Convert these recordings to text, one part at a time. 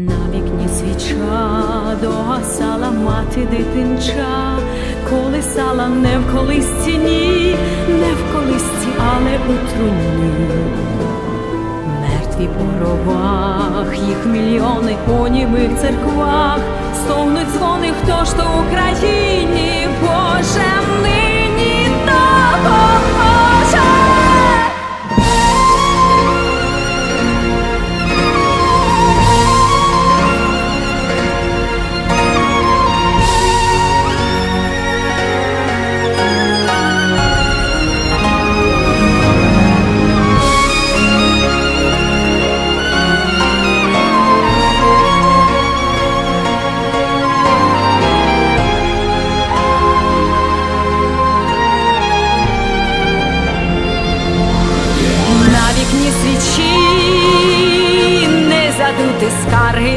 На вікні свіча догасала мати дитинча, колисала не в колисці, ні, не в колисці, але у труні. Мертві по робах, їх мільйони у німих церквах, стогнуть дзвони, хто ж то в Україні,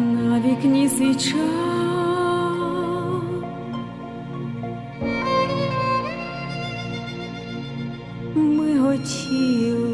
на вікні свіча. Ми хотіли.